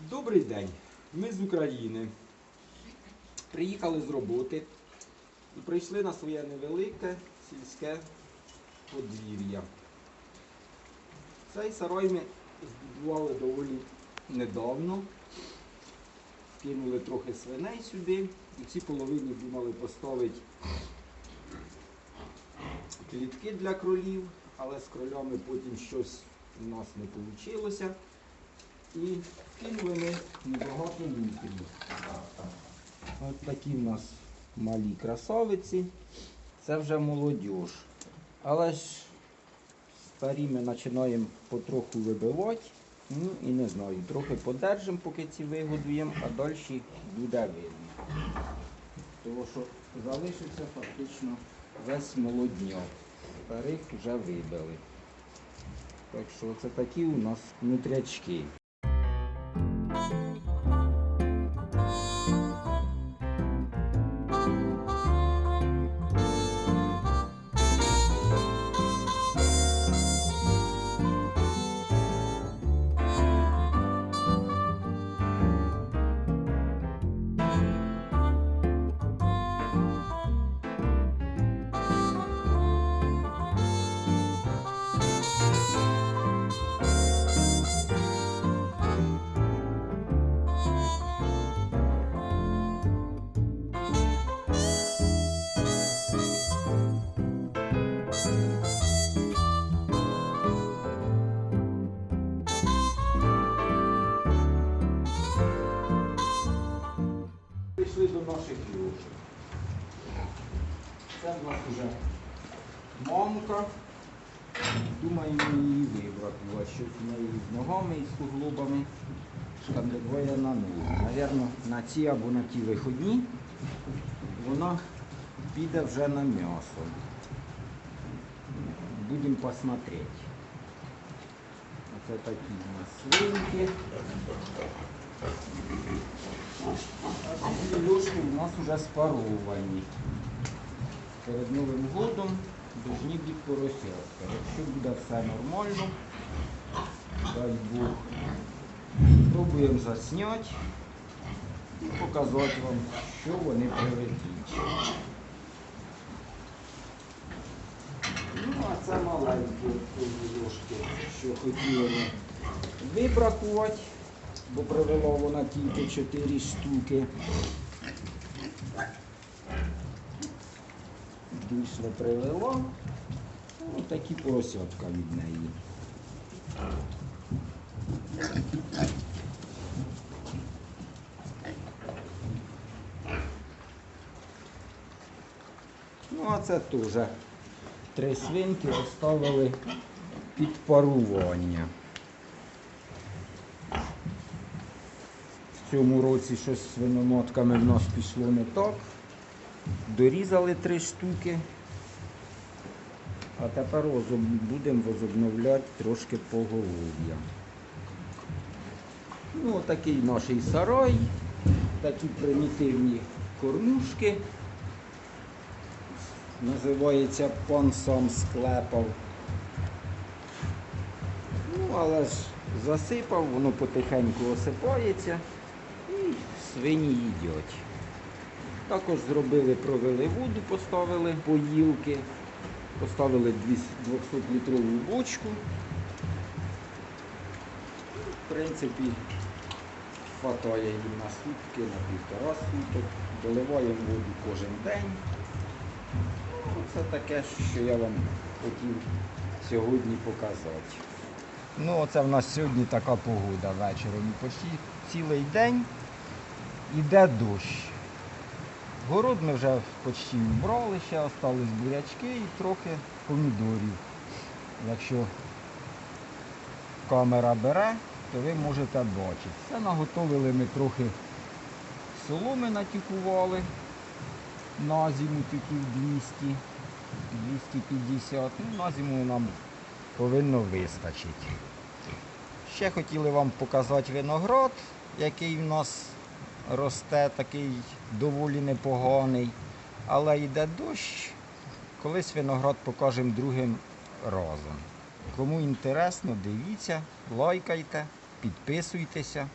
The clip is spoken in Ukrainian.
Добрий день. Ми з України. Приїхали з роботи і прийшли на своє невелике сільське подвір'я. Цей сарай ми збудували доволі недавно. Кинули трохи свиней сюди. У цій половині думали поставити клітки для кролів, але з кролями потім щось у нас не вийшло. І кинули ми небагато літрів. От такі в нас малі красавиці. Це вже молодіж. Але ж старі ми починаємо потроху вибивати. Ну і не знаю, трохи подержимо, поки ці вигодуємо, а далі буде видно. Тому що залишився фактично весь молодняк. Старих вже вибили. Так що це такі у нас нутрячки. Наших юшок. Це в нас вже мамка. Думаємо її вибрати. Щось у неї з ногами і з суглобами. Шкандибоя на ноги. Навірно, на ці або на ті виходні вона піде вже на м'ясо. Будемо посмотреть. Оце такі у нас свинки. У нас вже спаровані. Перед Новим годом повинні бути поросятка. Якщо буде все нормально, дай Бог, пробуємо засняти і показати вам, що вони прилетіть. Ну, а це маленькі ложки, що хотіли вибракувати, бо привело вона тільки 4 штуки. Дійсно привело. Ось такі поросятка від неї. Ну, а це теж три свинки оставили під парування. Цьому році щось з свиномотками в нас пішло не так. Дорізали три штуки. А тепер будемо возобновляти трошки поголов'я. Ну, отакий наш сарай, такі примітивні кормушки. Називається пан сам склепав. Ну, але ж засипав, воно потихеньку осипається свині їдять. Також зробили, провели воду, поставили поїлки, поставили 200-літрову бочку. В принципі, хватає їм на сутки, на півтора суток. Доливаємо воду кожен день. Ну, Це таке, що я вам хотів сьогодні показати. Ну, оце в нас сьогодні така погода вечором. Почти цілий день іде дощ. Город ми вже почти вбрали, ще остались бурячки і трохи помідорів. Якщо камера бере, то ви можете бачити. Це наготовили ми трохи соломи натікували на зиму тюків 200, 250. Ну, на зиму нам повинно вистачити. Ще хотіли вам показати виноград, який в нас росте, такий доволі непоганий. Але йде дощ. Колись виноград покажемо другим разом. Кому інтересно, дивіться, лайкайте, підписуйтеся.